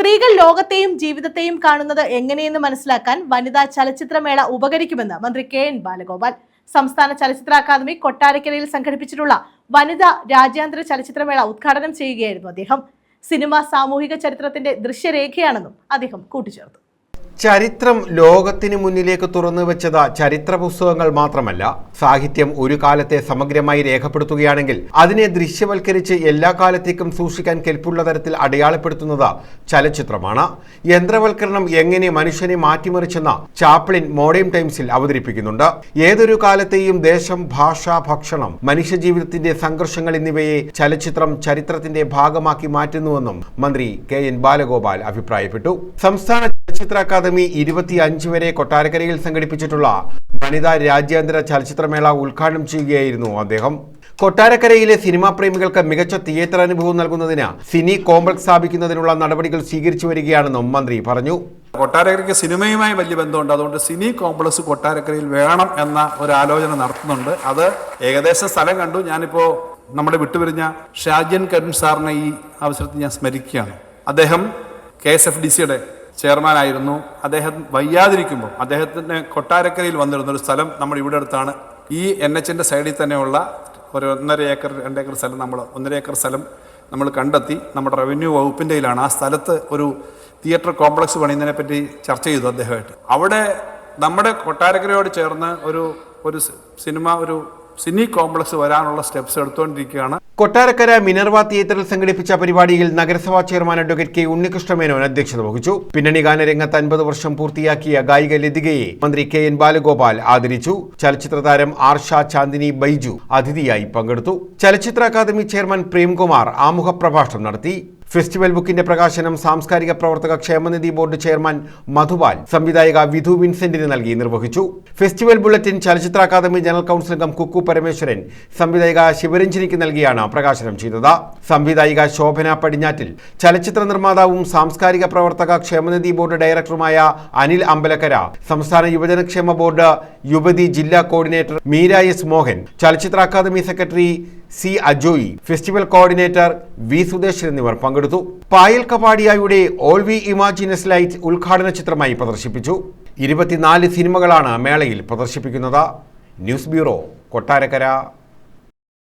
സ്ത്രീകൾ ലോകത്തെയും ജീവിതത്തെയും കാണുന്നത് എങ്ങനെയെന്ന് മനസ്സിലാക്കാൻ വനിതാ ചലച്ചിത്രമേള ഉപകരിക്കുമെന്ന് മന്ത്രി കെ എൻ ബാലഗോപാൽ. സംസ്ഥാന ചലച്ചിത്ര അക്കാദമി കൊട്ടാരക്കരയിൽ സംഘടിപ്പിച്ചിട്ടുള്ള വനിതാ രാജ്യാന്തര ചലച്ചിത്രമേള ഉദ്ഘാടനം ചെയ്യുകയായിരുന്നു അദ്ദേഹം. സിനിമ സാമൂഹിക ചരിത്രത്തിന്റെ ദൃശ്യരേഖയാണെന്നും അദ്ദേഹം കൂട്ടിച്ചേർത്തു. ചരിത്രം ലോകത്തിന് മുന്നിലേക്ക് തുറന്നു വെച്ചത് ചരിത്ര പുസ്തകങ്ങൾ മാത്രമല്ല സാഹിത്യം ഒരു കാലത്തെ സമഗ്രമായി രേഖപ്പെടുത്തുകയാണെങ്കിൽ അതിനെ ദൃശ്യവൽക്കരിച്ച് എല്ലാ കാലത്തേക്കും സൂക്ഷിക്കാൻ കെൽപ്പുള്ള തരത്തിൽ അടയാളപ്പെടുത്തുന്നത് ചലച്ചിത്രമാണ്. യന്ത്രവൽക്കരണം എങ്ങനെ മനുഷ്യനെ മാറ്റിമറിച്ചെന്ന ചാപ്ലിൻ മോഡേൺ ടൈംസിൽ അവതരിപ്പിക്കുന്നുണ്ട്. ഏതൊരു കാലത്തെയും ദേശം ഭാഷ ഭക്ഷണം മനുഷ്യജീവിതത്തിന്റെ സംഘർഷങ്ങൾ എന്നിവയെ ചലച്ചിത്രം ചരിത്രത്തിന്റെ ഭാഗമാക്കി മാറ്റുന്നുവെന്നും മന്ത്രി കെ എൻ ബാലഗോപാൽ അഭിപ്രായപ്പെട്ടു. സംസ്ഥാന ചലച്ചിത്ര അക്കാദമി ഇരുപത്തി അഞ്ച് വരെ കൊട്ടാരക്കരയിൽ സംഘടിപ്പിച്ചിട്ടുള്ള വനിതാ രാജ്യാന്തര ചലച്ചിത്രമേള ഉദ്ഘാടനം ചെയ്യുകയായിരുന്നു അദ്ദേഹം. കൊട്ടാരക്കരയിലെ സിനിമാ പ്രേമികൾക്ക് മികച്ച തിയേറ്റർ അനുഭവം നൽകുന്നതിന് സിനി കോംപ്ലക്സ് സ്ഥാപിക്കുന്നതിനുള്ള നടപടികൾ സ്വീകരിച്ചു വരികയാണെന്നും മന്ത്രി പറഞ്ഞു. കൊട്ടാരക്കരയ്ക്ക് സിനിമയുമായി വലിയ ബന്ധമുണ്ട്. അതുകൊണ്ട് സിനി കോംപ്ലക്സ് കൊട്ടാരക്കരയിൽ വേണം എന്ന ഒരു ആലോചന നടത്തുന്നുണ്ട്. അത് ഏകദേശം സ്ഥലം കണ്ടു. ഞാനിപ്പോൾ നമ്മുടെ വിട്ടുപിരിഞ്ഞ ഷാജൻ കരുൺ സാറിനെ ഈ അവസരത്തിൽ ഞാൻ സ്മരിക്കുകയാണ്. അദ്ദേഹം കെ എസ് എഫ് ഡി സിയുടെ ചെയർമാനായിരുന്നു. അദ്ദേഹം വയ്യാതിരിക്കുമ്പോൾ അദ്ദേഹത്തിന് കൊട്ടാരക്കരയിൽ വന്നിരുന്ന ഒരു സ്ഥലം നമ്മൾ ഇവിടെ അടുത്താണ്. ഈ എൻ എച്ചിന്റെ സൈഡിൽ തന്നെയുള്ള ഒരു ഒന്നര ഏക്കർ രണ്ട് ഏക്കർ സ്ഥലം നമ്മൾ ഒന്നര ഏക്കർ സ്ഥലം നമ്മൾ കണ്ടെത്തി. നമ്മുടെ റവന്യൂ വകുപ്പിന്റെയിലാണ് ആ സ്ഥലത്ത് ഒരു തിയേറ്റർ കോംപ്ലക്സ് പണിയുന്നതിനെ പറ്റി ചർച്ച ചെയ്തു അദ്ദേഹമായിട്ട്. അവിടെ നമ്മുടെ കൊട്ടാരക്കരയോട് ചേർന്ന് ഒരു ഒരു സിനിമ ഒരു സിനി കോംപ്ലക്സ് വരാനുള്ള സ്റ്റെപ്സ് എടുത്തുകൊണ്ടിരിക്കുകയാണ് കൊട്ടാരക്കര മിനർവ തിയേറ്ററിൽ സംഘടിപ്പിച്ച പരിപാടിയിൽ നഗരസഭാ chairman advocate K Unnikrishna Menon അധ്യക്ഷത വഹിച്ചു. പിന്നണി ഗാനരംഗത്ത് അൻപത് വർഷം പൂർത്തിയാക്കിയ ഗായിക ലതികയെ മന്ത്രി കെ എൻ ബാലഗോപാൽ ആദരിച്ചു. ചലച്ചിത്ര താരം ആർഷ ചാന്ദിനി ബൈജു അതിഥിയായി പങ്കെടുത്തു. ചലച്ചിത്ര അക്കാദമി ചെയർമാൻ പ്രേംകുമാർ ആമുഖ പ്രഭാഷണം നടത്തി. ഫെസ്റ്റിവൽ ബുക്കിന്റെ പ്രകാശനം സാംസ്കാരിക പ്രവർത്തക ക്ഷേമനിധി ബോർഡ് ചെയർമാൻ മധുപാൽ സംവിധായിക വിധു വിൻസെന്റിന് നൽകി നിർവഹിച്ചു. ഫെസ്റ്റിവൽ ബുള്ളറ്റിൻ ചലച്ചിത്ര അക്കാദമി ജനറൽ കൗൺസിൽ അംഗം കുക്കു പരമേശ്വരൻ സംവിധായിക ശിവരഞ്ജിനിക്ക് നൽകിയാണ് പ്രകാശനം ചെയ്തത്. സംവിധായിക ശോഭന പടിഞ്ഞാറ്റിൽ ചലച്ചിത്ര നിർമ്മാതാവും സാംസ്കാരിക പ്രവർത്തക ക്ഷേമനിധി ബോർഡ് ഡയറക്ടറുമായ അനിൽ അമ്പലക്കര സംസ്ഥാന യുവജനക്ഷേമ ബോർഡ് യുവതി ജില്ലാ കോർഡിനേറ്റർ മീര എസ് മോഹൻ ചലച്ചിത്ര academy secretary C Ajoy festival coordinator V Sudeshan എന്നിവർ പങ്കെടുത്തു Payal കപാടിയായുടെ all we imagine as light ഉദ്ഘാടന ചിത്രമായി പ്രദർശിപ്പിച്ചു. ഇരുപത്തിനാല് സിനിമകളാണ് മേളയിൽ പ്രദർശിപ്പിക്കുന്നത്. News bureau Kottarakkara.